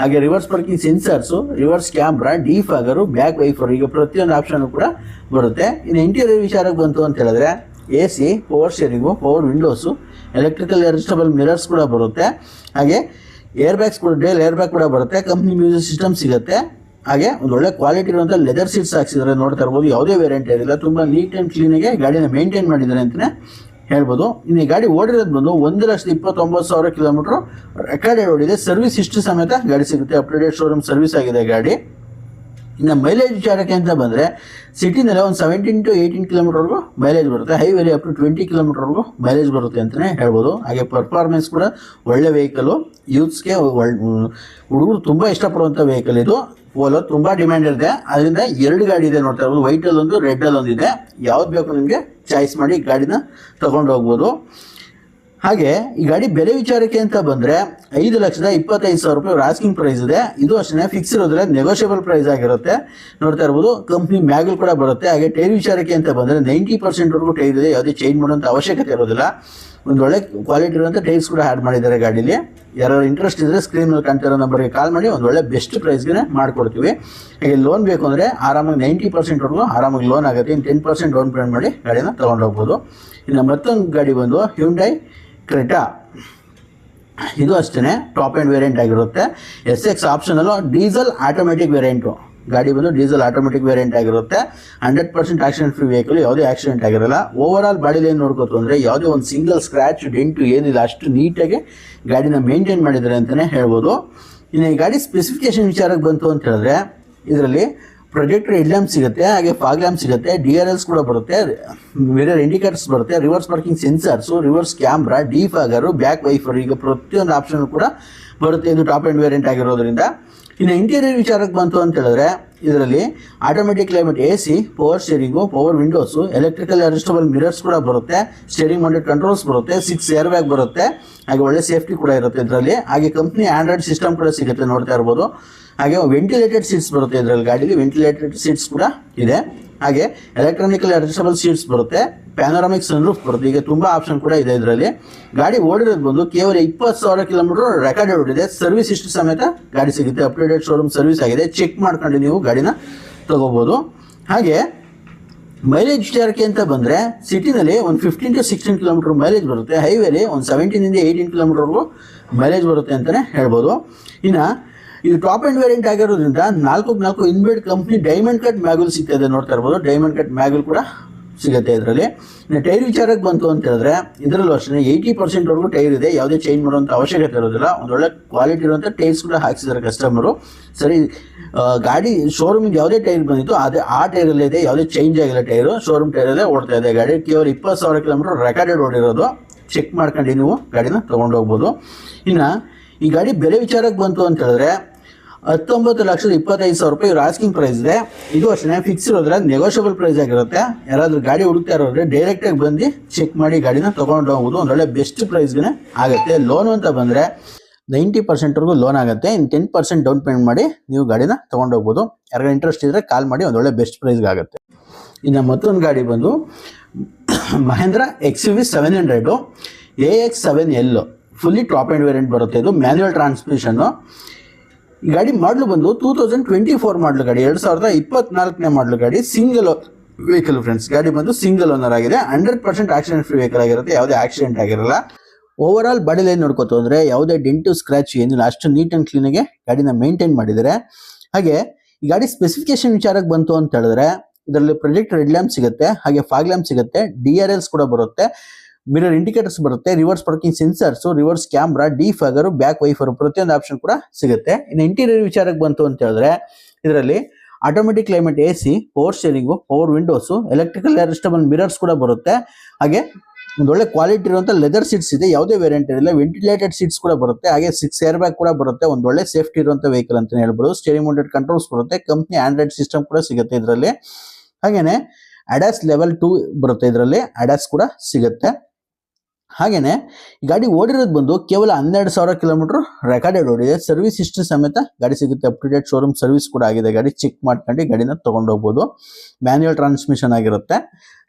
ಹಾಗೆ reverse parking sensors reverse camera defogger back wiper ಈಗ ಪ್ರತಿಯೊಂದು ಆಪ್ಷನ್ ಕೂಡ ಬರುತ್ತೆ. ಇನ್ನು ಇಂಟೀರಿಯರ್ ವಿಚಾರಕ್ಕೆ ಬಂತು ಅಂತ ಹೇಳಿದ್ರೆ A C power steering power windows electrical adjustable mirrors ಕೂಡ ಬರುತ್ತೆ. ಹಾಗೆ ಏರ್ ಬ್ಯಾಗ್ಸ್ ಕೂಡ ಡೇಲ್ ಏರ್ ಬ್ಯಾಗ್ ಕೂಡ ಬರುತ್ತೆ. ಕಂಪ್ನಿ ಮ್ಯೂಸಿಕ್ ಸಿಸ್ಟಮ್ ಸಿಗುತ್ತೆ. ಹಾಗೆ ಒಂದು ಒಳ್ಳೆ ಕ್ವಾಲಿಟಿ ಇರುವಂಥ ಲೆದರ್ ಸೀಟ್ಸ್ ಹಾಕ್ಸಿದ್ದಾರೆ ನೋಡ್ತಾ ಇರ್ಬೋದು. ಯಾವುದೇ ವೇರಿಯಂಟ್ ಇರಲಿಲ್ಲ ತುಂಬ ನೀಟ್ ಆ್ಯಂಡ್ ಆಗಿ ಗಾಡಿನ ಮೇಂಟೈನ್ ಮಾಡಿದ್ದಾರೆ ಅಂತಲೇ ಹೇಳ್ಬೋದು. ಇನ್ನು ಈ ಗಾಡಿ ಓಡಿರೋದು ಬಂದು ಒಂದು ಲಕ್ಷದ ಇಪ್ಪತ್ತೊಂಬತ್ತು ಸಾವಿರ ಕಿಲೋಮೀಟ್ರ್ ರೆಕಾರ್ಡೆಡ್ ಓಡಿದೆ. ಸರ್ವಿಸ್ ಇಷ್ಟು ಸಮೇತ ಗಾಡಿ ಸಿಗುತ್ತೆ. ಅಪ್ಡೇಟೆಡ್ ಶೋರೂಮ್ ಸರ್ವಿಸ್ ಆಗಿದೆ ಗಾಡಿ. ಇನ್ನು ಮೈಲೇಜ್ ವಿಚಾರಕ್ಕೆ ಅಂತ ಬಂದರೆ ಸಿಟಿನಲ್ಲಿ ಒಂದು ಸೆವೆಂಟೀನ್ ಟು ಏಯ್ಟೀನ್ ಕಿಲೋಮೀಟರ್ವರೆಗೂ ಮೈಲೇಜ್ ಬರುತ್ತೆ. ಹೈವೇಲಿ ಅಪ್ ಟು ಟ್ವೆಂಟಿ ಕಿಲೋಮೀಟರ್ವರೆಗೂ ಮೈಲೇಜ್ ಬರುತ್ತೆ ಅಂತಲೇ ಹೇಳ್ಬೋದು. ಹಾಗೆ ಪರ್ಫಾರ್ಮೆನ್ಸ್ ಕೂಡ ಒಳ್ಳೆ ವೆಹಿಕಲು ಯೂತ್ಸ್ಗೆ ಹುಡುಗರು ತುಂಬ ಇಷ್ಟಪಡುವಂಥ ವೆಹಿಕಲ್ ಇದು. ಓಲೋ ತುಂಬ ಡಿಮ್ಯಾಂಡ್ ಇದೆ ಅದರಿಂದ ಎರಡು ಗಾಡಿ ಇದೆ ನೋಡ್ತಾ ಇರ್ಬೋದು. ವೈಟಲ್ಲೊಂದು ಒಂದು ಇದೆ. ಯಾವ್ದು ಬೇಕು ನಿಮಗೆ ಚಾಯ್ಸ್ ಮಾಡಿ ಗಾಡಿನ ತೊಗೊಂಡು ಹೋಗ್ಬೋದು. ಹಾಗೆ ಈ ಗಾಡಿ ಬೆಲೆ ವಿಚಾರಕ್ಕೆ ಅಂತ ಬಂದ್ರೆ ಐದು ಲಕ್ಷದ ಇಪ್ಪತ್ತೈದು ಸಾವಿರ ರೂಪಾಯಿ ರಾಸ್ಕಿಂಗ್ ಪ್ರೈಸ್ ಇದೆ. ಇದು ಅಷ್ಟೇ ಫಿಕ್ಸ್ ಇರೋದ್ರೆ ನೆಗೋಷಿಯಬಲ್ ಪ್ರೈಸ್ ಆಗಿರುತ್ತೆ. ನೋಡ್ತಾ ಇರ್ಬೋದು ಕಂಪ್ನಿ ಮ್ಯಾಗಲ್ ಕೂಡ ಬರುತ್ತೆ. ಹಾಗೆ ಟೈರ್ ವಿಚಾರಕ್ಕೆ ಅಂತ ಬಂದ್ರೆ ನೈಂಟಿ ಪರ್ಸೆಂಟ್ವರೆಗೂ ಟೈರ್ ಇದೆ. ಯಾವುದೇ ಚೇಂಜ್ ಮಾಡುವಂಥ ಅವಶ್ಯಕತೆ ಇರೋದಿಲ್ಲ. ಒಂದು ಒಳ್ಳೆ ಕ್ವಾಲಿಟಿ ಇರುವಂತ ಟೈರ್ಸ್ ಕೂಡ ಆ್ಯಡ್ ಮಾಡಿದ್ದಾರೆ ಗಾಡೀಲಿ. ಯಾರು ಇಂಟ್ರೆಸ್ಟ್ ಇದ್ದರೆ ಸ್ಕ್ರೀನ್ ಮೇಲೆ ಕಾಣ್ತಿರೋ ನಂಬರ್ಗೆ ಕಾಲ್ ಮಾಡಿ, ಒಂದು ಒಳ್ಳೆ ಬೆಸ್ಟ್ ಪ್ರೈಸ್ಗೆ ಮಾಡ್ಕೊಡ್ತೀವಿ. ಹಾಗೆ ಲೋನ್ ಬೇಕು ಅಂದರೆ ಆರಾಮಾಗಿ ನೈಂಟಿ ಪರ್ಸೆಂಟ್ವರೆಗೂ ಆರಾಮಾಗಿ ಲೋನ್ ಆಗುತ್ತೆ. ಇನ್ನು ಟೆನ್ ಪರ್ಸೆಂಟ್ ಡೌನ್ ಪೇಮೆಂಟ್ ಮಾಡಿ ಗಾಡಿನ ತೊಗೊಂಡು ಹೋಗ್ಬೋದು ಇನ್ನು ಮತ್ತೊಂದು ಗಾಡಿ ಬಂದು ಹ್ಯುಂಡೈ ಕ್ರೆಟಾ ಇದು ಅಷ್ಟೇ ಟಾಪ್ ಆ್ಯಂಡ್ ವೇರಿಯಂಟ್ ಆಗಿರುತ್ತೆ. S X optional diesel automatic variant ಗಾಡಿ ಬಂದು ಡೀಸೆಲ್ ಆಟೋಮೆಟಿಕ್ ವೇರಿಯಂಟ್ ಆಗಿರುತ್ತೆ. Hundred percent accident free vehicle ಯಾವುದೇ ಆಕ್ಸಿಡೆಂಟ್ ಆಗಿರಲ್ಲ. ಓವರ್ ಆಲ್ ಬಾಡಿಲಿ ಏನು ನೋಡ್ಕೋತು ಅಂದರೆ, ಯಾವುದೇ ಒಂದು ಸಿಂಗಲ್ ಸ್ಕ್ರ್ಯಾಚ್ ಡೆಂಟು ಏನಿಲ್ಲ, ಅಷ್ಟು ನೀಟಾಗಿ ಗಾಡಿನ ಮೇಂಟೈನ್ ಮಾಡಿದ್ದಾರೆ ಅಂತಲೇ ಹೇಳ್ಬೋದು. ಇನ್ನು ಈ ಗಾಡಿ ಸ್ಪೆಸಿಫಿಕೇಶನ್ ವಿಚಾರಕ್ಕೆ ಬಂತು ಅಂತ ಹೇಳಿದ್ರೆ, ಇದರಲ್ಲಿ ಪ್ರೊಜೆಕ್ಟರ್ ಎಲ್ ಲ್ಯಾಂಪ್ ಸಿಗುತ್ತೆ, ಹಾಗೆ ಫಾಗ್ ಲ್ಯಾಂಪ್ ಸಿಗುತ್ತೆ ಡಿ ಆರ್ ಎಲ್ಸ್ ಕೂಡ ಬರುತ್ತೆ ಮಿರರ್ ಇಂಡಿಕೇಟರ್ಸ್ ಬರುತ್ತೆ reverse parking sensors reverse camera defogger back wiper ಈಗ ಪ್ರತಿಯೊಂದು ಆಪ್ಷನ್ ಕೂಡ ಬರುತ್ತೆ ಇದು ಟಾಪ್ ಆ್ಯಂಡ್ ವೇರಿಯಂಟ್ ಆಗಿರೋದ್ರಿಂದ. ಇನ್ನು ಇಂಟೀರಿಯರ್ ವಿಚಾರಕ್ಕೆ ಬಂತು ಅಂತ ಹೇಳಿದ್ರೆ, ಇದರಲ್ಲಿ automatic climate A C power steering power windows electrical adjustable mirrors ಕೂಡ ಬರುತ್ತೆ ಸ್ಟೇರಿಂಗ್ ಮೌಂಟೆಡ್ ಕಂಟ್ರೋಲ್ಸ್ ಬರುತ್ತೆ ಸಿಕ್ಸ್ ಏರ್ ಬ್ಯಾಗ್ ಬರುತ್ತೆ, ಹಾಗೆ ಒಳ್ಳೆ ಸೇಫ್ಟಿ ಕೂಡ ಇರುತ್ತೆ ಇದರಲ್ಲಿ. ಹಾಗೆ ಕಂಪ್ನಿ ಆಂಡ್ರಾಯ್ಡ್ ಸಿಸ್ಟಮ್ ಕೂಡ ಸಿಗುತ್ತೆ ನೋಡ್ತಾ ಇರ್ಬೋದು. ಹಾಗೆ ವೆಂಟಿಲೇಟೆಡ್ ಸೀಟ್ಸ್ ಬರುತ್ತೆ ಇದರಲ್ಲಿ ಗಾಡೀಲಿ ವೆಂಟಿಲೇಟೆಡ್ ಸೀಟ್ಸ್ ಕೂಡ ಇದೆ. ಹಾಗೆ ಎಲೆಕ್ಟ್ರಾನಿಕಲ್ ಅಡ್ಜಸ್ಟಬಲ್ ಸೀಟ್ಸ್ ಬರುತ್ತೆ. ಪ್ಯಾನೋರಾಮಿಕ್ ಸನ್ರೂಫ್ ಬರುತ್ತೆ. ಈಗ ತುಂಬ ಆಪ್ಷನ್ ಕೂಡ ಇದೆ ಇದರಲ್ಲಿ. ಗಾಡಿ ಓಡಿರೋದು ಬಂದು ಕೇವಲ ಇಪ್ಪತ್ತು ಸಾವಿರ ಕಿಲೋಮೀಟರ್ ರೆಕಾರ್ಡ್ ಓಡಿದೆ. ಸರ್ವಿಸ್ ಇಷ್ಟು ಸಮೇತ ಗಾಡಿ ಸಿಗುತ್ತೆ. ಅಪ್ಡೇಟೆಡ್ ಶೋರೂಮ್ ಸರ್ವಿಸ್ ಆಗಿದೆ. ಚೆಕ್ ಮಾಡ್ಕೊಂಡು ನೀವು ಗಾಡಿನ ತಗೋಬೋದು. ಹಾಗೆ ಮೈಲೇಜ್ ವಿಚಾರಕ್ಕೆ ಅಂತ ಬಂದ್ರೆ ಸಿಟಿನಲ್ಲಿ ಒಂದು fifteen to sixteen kilometre mileage ಬರುತ್ತೆ. ಹೈವೇಲಿ ಒಂದು ಸೆವೆಂಟೀನ್ ಇಂದ ಏಯ್ಟೀನ್ ಕಿಲೋಮೀಟರ್ವರೆಗೂ ಮೈಲೇಜ್ ಬರುತ್ತೆ ಅಂತಲೇ ಹೇಳ್ಬೋದು. ಇನ್ನು ಇದು ಟಾಪ್ ಅಂಡ್ ವೇರಿಯಂಟ್ ಆಗಿರೋದ್ರಿಂದ ನಾಲ್ಕು ನಾಲ್ಕು ಇನ್ಬಿಲ್ಡ್ ಕಂಪ್ನಿ ಡೈಮಂಡ್ ಕಟ್ ಮ್ಯಾಗುಲ್ ಸಿಗ್ತಾ ಇದೆ ನೋಡ್ತಾ ಇರ್ಬೋದು. ಡೈಮಂಡ್ ಕಟ್ ಮ್ಯಾಗುಲ್ ಕೂಡ ಸಿಗುತ್ತೆ ಇದರಲ್ಲಿ. ಇನ್ನು ಟೈರ್ ವಿಚಾರಕ್ಕೆ ಬಂತು ಅಂತ ಹೇಳಿದ್ರೆ ಇದರಲ್ಲೂ ಅಷ್ಟೇ ಏಯ್ಟಿ ಪರ್ಸೆಂಟ್ವರೆಗೂ ಟೈರ್ ಇದೆ. ಯಾವುದೇ ಚೇಂಜ್ ಮಾಡುವಂಥ ಅವಶ್ಯಕತೆ ಇರೋದಿಲ್ಲ. ಒಂದೊಳ್ಳೆ ಕ್ವಾಲಿಟಿ ಇರುವಂಥ ಟೈರ್ಸ್ ಕೂಡ ಹಾಕ್ಸಿದ್ದಾರೆ ಕಸ್ಟಮರು ಸರಿ ಗಾಡಿ ಶೋರೂಮಿಗೆ ಯಾವುದೇ ಟೈರ್ ಬಂದಿತ್ತು, ಅದೇ, ಆ ಟೈರಲ್ಲೇ ಇದೆ. ಯಾವುದೇ ಚೇಂಜ್ ಆಗಿಲ್ಲ ಟೈರು ಶೋರೂಮ್ ಟೈರಲ್ಲೇ ಓಡ್ತಾ ಇದೆ ಗಾಡಿ. ಕೇವಲ ಇಪ್ಪತ್ತು ಸಾವಿರ ಕಿಲೋಮೀಟರ್ ರೆಕಾರ್ಡೆಡ್ ಓಡಿರೋದು. ಚೆಕ್ ಮಾಡ್ಕೊಂಡು ನೀವು ಗಾಡಿನ ತೊಗೊಂಡೋಗ್ಬೋದು ಇನ್ನು ಈ ಗಾಡಿ ಬೆಲೆ ವಿಚಾರಕ್ಕೆ ಬಂತು ಅಂತ ಹೇಳಿದ್ರೆ ಹತ್ತೊಂಬತ್ತು ಲಕ್ಷದ ಇಪ್ಪತ್ತೈದು ಸಾವಿರ ರೂಪಾಯಿ ಆಸ್ಕಿಂಗ್ ಪ್ರೈಸ್ ಇದೆ. ಇದು ಅಷ್ಟೇ ಫಿಕ್ಸ್ ಇರೋದ್ರೆ ನೆಗೋಷಿಯಬಲ್ ಪ್ರೈಸ್ ಆಗಿರುತ್ತೆ. ಯಾರಾದ್ರೂ ಗಾಡಿ ಹುಡುಕ್ತಾ ಇರೋದ್ರೆ ಡೈರೆಕ್ಟಾಗಿ ಬಂದು ಚೆಕ್ ಮಾಡಿ ಗಾಡಿನ ತೊಗೊಂಡು ಹೋಗ್ಬೋದು ಒಂದೊಳ್ಳೆ ಬೆಸ್ಟ್ ಪ್ರೈಸ್ಗೆ ಆಗುತ್ತೆ. ಲೋನ್ ಅಂತ ಬಂದರೆ ನೈಂಟಿ ಪರ್ಸೆಂಟ್ವರೆಗೂ ಲೋನ್ ಆಗುತ್ತೆ. In ten percent down payment ಮಾಡಿ ನೀವು ಗಾಡಿನ ತಗೊಂಡು ಹೋಗ್ಬೋದು. ಯಾರಿಗ ಇಂಟ್ರೆಸ್ಟ್ ಇದ್ದರೆ ಕಾಲ್ ಮಾಡಿ ಒಂದೊಳ್ಳೆ ಬೆಸ್ಟ್ ಪ್ರೈಸ್ಗೆ ಆಗುತ್ತೆ. ಇನ್ನು ಮತ್ತೊಂದು ಗಾಡಿ ಬಂದು Mahindra X U V seven hundred A X seven L fully top end variant ಬರುತ್ತೆ. ಇದು ಮ್ಯಾನ್ಯುವಲ್ ಟ್ರಾನ್ಸ್ಮಿಷನ್ನು ಈ ಗಾಡಿ ಮಾಡಲು ಬಂದು ಟೂ ತೌಸಂಡ್ ಟ್ವೆಂಟಿ ಫೋರ್ ಮಾಡಲು ಗಾಡಿ, ಎರಡು ಸಾವಿರದ ಇಪ್ಪತ್ನಾಲ್ಕನೇ ಮಾಡಲು ಗಾಡಿ ಸಿಂಗಲ್ ವೆಹಿಕಲ್ ಫ್ರೆಂಡ್ಸ್ ಗಾಡಿ ಬಂದು ಸಿಂಗಲ್ ಓನರ್ ಆಗಿದೆ. Hundred percent accident free vehicle ಆಗಿರುತ್ತೆ, ಯಾವುದೇ ಆಕ್ಸಿಡೆಂಟ್ ಆಗಿರಲ್ಲ. ಓವರ್ ಆಲ್ ಬಾಡಿ ಲೈನ್ ನೋಡ್ಕೋತು ಯಾವುದೇ ಡೆಂಟು ಸ್ಕ್ರಾಚ್ ಏನಿಲ್ಲ ಅಷ್ಟು ನೀಟ್ ಆ್ಯಂಡ್ ಕ್ಲೀನಾಗೆ ಗಾಡಿನ ಮೇಂಟೈನ್ ಮಾಡಿದ್ದಾರೆ. ಹಾಗೆ ಈ ಗಾಡಿ ಸ್ಪೆಸಿಫಿಕೇಶನ್ ವಿಚಾರಕ್ಕೆ ಬಂತು ಅಂತ ಹೇಳಿದ್ರೆ, ಇದರಲ್ಲಿ ಪ್ರೊಜೆಕ್ಟ್ ರೆಡ್ ಲ್ಯಾಂಪ್ ಸಿಗುತ್ತೆ, ಹಾಗೆ ಫಾಗ್ ಲ್ಯಾಂಪ್ ಸಿಗುತ್ತೆ ಡಿ ಕೂಡ ಬರುತ್ತೆ. ಮಿರರ್ ಇಂಡಿಕೇಟರ್ಸ್ ಬರುತ್ತೆ reverse parking sensors reverse camera defogger back wiper ಪ್ರತಿಯೊಂದು ಆಪ್ಷನ್ ಕೂಡ ಸಿಗುತ್ತೆ. ಇನ್ನು ಇಂಟೀರಿಯರ್ ವಿಚಾರಕ್ಕೆ ಬಂತು ಅಂತ ಹೇಳಿದ್ರೆ, ಇದರಲ್ಲಿ automatic climate A C power steering power windows electrical adjustable mirrors ಕೂಡ ಬರುತ್ತೆ. ಹಾಗೆ ಒಂದು ಒಳ್ಳೆ ಕ್ವಾಲಿಟಿ ಇರುವಂಥ ಲೆದರ್ ಸೀಟ್ಸ್ ಇದೆ, ಯಾವುದೇ ವೇರಿಯಂಟ್ ಇರಲ್ಲ ವೆಂಟಿಲೇಟೆಡ್ ಸೀಟ್ಸ್ ಕೂಡ ಬರುತ್ತೆ. ಹಾಗೆ ಸಿಕ್ಸ್ ಏರ್ ಬ್ಯಾಗ್ ಕೂಡ ಬರುತ್ತೆ, ಒಂದು ಒಳ್ಳೆ ಸೇಫ್ಟಿ ಇರುವಂಥ ವೆಹಿಕಲ್ ಅಂತಲೇ ಹೇಳ್ಬೋದು. ಸ್ಟೇರಿಂಗ್ ಮೌಂಟೆಡ್ ಕಂಟ್ರೋಲ್ಸ್ ಬರುತ್ತೆ ಕಂಪ್ನಿ ಆಂಡ್ರಾಯ್ಡ್ ಸಿಸ್ಟಮ್ ಕೂಡ ಸಿಗುತ್ತೆ ಇದರಲ್ಲಿ. ಹಾಗೇನೆ ಅಡ್ಯಾಸ್ ಲೆವೆಲ್ ಟೂ ಬರುತ್ತೆ ಇದರಲ್ಲಿ ಅಡ್ಯಾಸ್ ಕೂಡ ಸಿಗುತ್ತೆ. ಹಾಗೇನೆ, ಈ ಗಾಡಿ ಓಡಿರೋದು ಬಂದು ಕೇವಲ ಹನ್ನೆರಡು ಸಾವಿರ ಕಿಲೋಮೀಟರ್ ರೆಕಾರ್ಡೆಡ್ ಓಡಿದೆ. ಸರ್ವಿಸ್ ಹಿಸ್ಟ್ರಿ ಸಮೇತ ಗಾಡಿ ಸಿಗುತ್ತೆ. Up to date showroom service ಕೂಡ ಆಗಿದೆ. ಗಾಡಿ ಚೆಕ್ ಮಾಡ್ಕೊಂಡು ಗಾಡಿನ ತಗೊಂಡು ಹೋಗ್ಬೋದು. ಮ್ಯಾನುಯಲ್ ಟ್ರಾನ್ಸ್ಮಿಷನ್ ಆಗಿರುತ್ತೆ.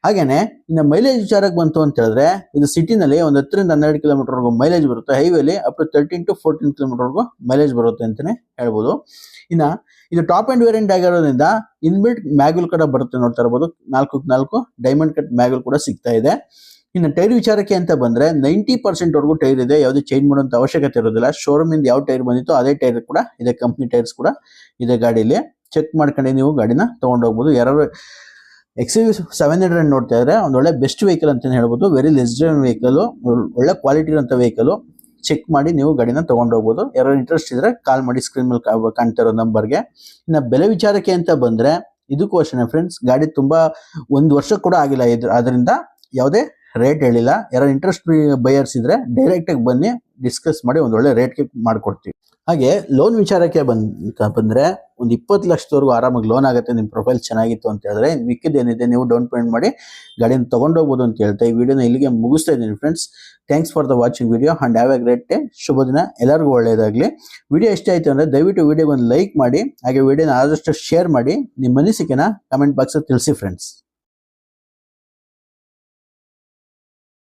ಹಾಗೆಯೇ ಇನ್ನು ಮೈಲೇಜ್ ವಿಚಾರಕ್ಕೆ ಬಂತು ಅಂತ ಹೇಳಿದ್ರೆ, ಇದು ಸಿಟಿನಲ್ಲಿ ಒಂದು ಹತ್ತರಿಂದ ಹನ್ನೆರಡು ಕಿಲೋಮೀಟರ್ವರೆಗೂ ಮೈಲೇಜ್ ಬರುತ್ತೆ. ಹೈವೇಲಿ up to thirteen to fourteen ಕಿಲೋಮೀಟರ್ವರೆಗೂ mileage ಬರುತ್ತೆ ಅಂತಲೇ ಹೇಳ್ಬೋದು. ಇನ್ನು, ಇದು ಟಾಪ್ ಆ್ಯಂಡ್ ವೇರಿಯಂಟ್ ಆಗಿರೋದ್ರಿಂದ ಇನ್ಬಿಲ್ಟ್ ಮ್ಯಾಗುಲ್ ಕೂಡ ಬರುತ್ತೆ ನೋಡ್ತಾ ಇರ್ಬೋದು. ನಾಲ್ಕು ನಾಲ್ಕು ಡೈಮಂಡ್ ಕಟ್ ಮ್ಯಾಗುಲ್ ಕೂಡ ಸಿಗ್ತಾ ಇದೆ. ಇನ್ನು ಟೈರ್ ವಿಚಾರಕ್ಕೆ ಅಂತ ಬಂದ್ರೆ ನೈಂಟಿ ಪರ್ಸೆಂಟ್ ವರೆಗೂ ಟೈರ್ ಇದೆ. ಯಾವುದೇ ಚೇಂಜ್ ಮಾಡುವಂತ ಅವಶ್ಯಕತೆ ಇರೋದಿಲ್ಲ. ಶೋರೂಮ್ ಇಂದ ಯಾವ ಟೈರ್ ಬಂದಿತ್ತು ಅದೇ ಟೈರ್ ಕೂಡ, ಇದೆ ಕಂಪ್ನಿ ಟೈರ್ಸ್ ಕೂಡ ಇದೆ ಗಾಡಿಲಿ. ಚೆಕ್ ಮಾಡ್ಕೊಂಡು ನೀವು ಗಾಡಿನ ತೊಗೊಂಡೋಗ್ಬೋದು ಯಾರು ಎಕ್ಸ್ ಯು ಸೆವೆನ್ ಹಂಡ್ರೆಡ್ ನೋಡ್ತಾ ಇದ್ರೆ ಒಂದು ಒಳ್ಳೆ ಬೆಸ್ಟ್ ವೆಹಿಕಲ್ ಅಂತ ಹೇಳ್ಬೋದು. ವೆರಿ ಲೆಸ್ ವೆಹಿಕಲ್ ಒಳ್ಳೆ ಕ್ವಾಲಿಟಿ ಇರುವಂತ ವೆಹಿಕಲ್ ಚೆಕ್ ಮಾಡಿ ನೀವು ಗಾಡಿನ ತಗೊಂಡು ಹೋಗಬಹುದು ಯಾರು ಇಂಟ್ರೆಸ್ಟ್ ಇದ್ರೆ ಕಾಲ್ ಮಾಡಿ ಸ್ಕ್ರೀನ್ ಮೇಲೆ ಕಾಣ್ತಾ ಇರೋ ನಂಬರ್ಗೆ ಇನ್ನು ಬೆಲೆ ವಿಚಾರಕ್ಕೆ ಅಂತ ಬಂದ್ರೆ, ಇದಕ್ಕೂ ಅಷ್ಟೇ ಫ್ರೆಂಡ್ಸ್ ಗಾಡಿ ತುಂಬಾ ಒಂದು ವರ್ಷ ಕೂಡ ಆಗಿಲ್ಲ. ಇದ್ರ ಅದರಿಂದ ಯಾವುದೇ ರೇಟ್ ಹೇಳಿಲ್ಲ. ಯಾರು ಇಂಟ್ರೆಸ್ಟ್ ಬಯರ್ಸ್ ಇದ್ರೆ ಡೈರೆಕ್ಟ್ ಆಗಿ ಬನ್ನಿ ಡಿಸ್ಕಸ್ ಮಾಡಿ ಒಂದು ಒಳ್ಳೆ ರೇಟ್ಗೆ ಮಾಡ್ಕೊಡ್ತೀವಿ. ಹಾಗೆ ಲೋನ್ ವಿಚಾರಕ್ಕೆ ಬಂದ ಬಂದ್ರೆ ಒಂದು ಇಪ್ಪತ್ತು ಲಕ್ಷದವರೆಗೂ ಆರಾಮಾಗಿ ಲೋನ್ ಆಗುತ್ತೆ ನಿಮ್ಮ ಪ್ರೊಫೈಲ್ ಚೆನ್ನಾಗಿತ್ತು ಅಂತ ಹೇಳಿದ್ರೆ ಮಿಕ್ಕಿದ್ದೇನಿದೆ ನೀವು ಡೌನ್ ಪೇಮೆಂಟ್ ಮಾಡಿ ಗಾಡಿನ ತಗೊಂಡೋಗ್ಬೋದು ಅಂತ ಹೇಳ್ತಾ ಈ ವಿಡಿಯೋನ ಇಲ್ಲಿಗೆ ಮುಗಿಸ್ತಾ ಇದ್ದೀನಿ friends thanks for the watching video and have a great day ಶುಭ ದಿನ. ಎಲ್ಲರಿಗೂ ಒಳ್ಳೆಯದಾಗಲಿ. ವಿಡಿಯೋ ಇಷ್ಟ ಆಯ್ತು ಅಂದರೆ ದಯವಿಟ್ಟು ವಿಡಿಯೋಗೆ ಒಂದು ಲೈಕ್ ಮಾಡಿ, ಹಾಗೆ ವಿಡಿಯೋನ ಆದಷ್ಟು ಶೇರ್ ಮಾಡಿ. ನಿಮ್ಮ ಅನಿಸಿಕೆನ ಕಮೆಂಟ್ ಬಾಕ್ಸಲ್ಲಿ ತಿಳಿಸಿ ಫ್ರೆಂಡ್ಸ್